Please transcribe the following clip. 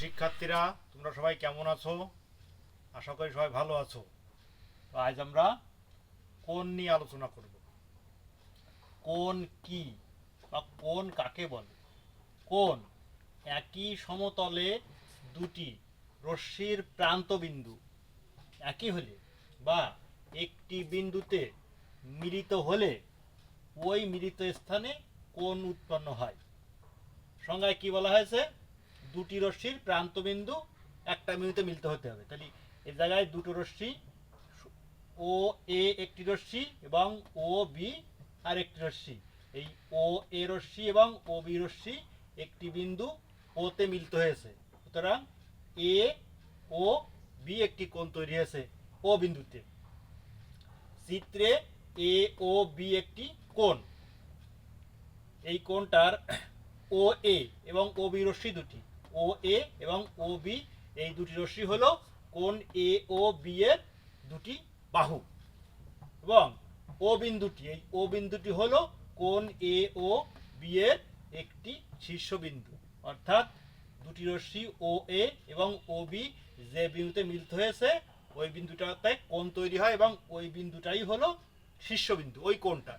শিক্ষার্থীরা, তোমরা সবাই কেমন আছো? আশা করি সবাই ভালো আছো। তো আজ আমরা কোন নিয়ে আলোচনা করব? কোন কি বা কোন কাকে বলে? কোন? একই সমতলে দুটি রশ্মির প্রান্তবিন্দু একই হলে বা একটি বিন্দুতে মিলিত হলে ওই মিলিত স্থানে কোন উৎপন্ন হয়? সংজ্ঞায় কি বলা হয়েছে? দুটি রশ্মির প্রান্তবিন্দু একটা বিন্দুতে মিলিত হতে হবে। তাহলে এ জায়গায় দুটো রশ্মি, ও, এ একটি রশ্মি এবং ও, বি আর একটি রশ্মি। এই ও, এ রশ্মি এবং ও, বি রশ্মি একটি বিন্দু ওতে মিলিত হয়েছে। সুতরাং এ, ও, বি একটি কোণ তৈরি হয়েছে ও বিন্দুতে। চিত্রে এ, ও, বি একটি কোণ। এই কোণটার ও, এ এবং ও, বি রশ্মি দুটি। ও এ এবং ও বি এই দুটি রশ্মি হলো কোন এ ও বি এর দুটি বাহু। এবং ও বিন্দুটি, এই ও বিন্দুটি হলো কোন এ ও বি এর একটি শীর্ষবিন্দু অর্থাৎ দুটি রশ্মি ও এ এবং ও বি যে বিন্দুতে মিলিত হয়েছে, ওই বিন্দুটাতে কোণ তৈরি হয় এবং ওই বিন্দুটাই হলো শীর্ষবিন্দু ওই কোণটা।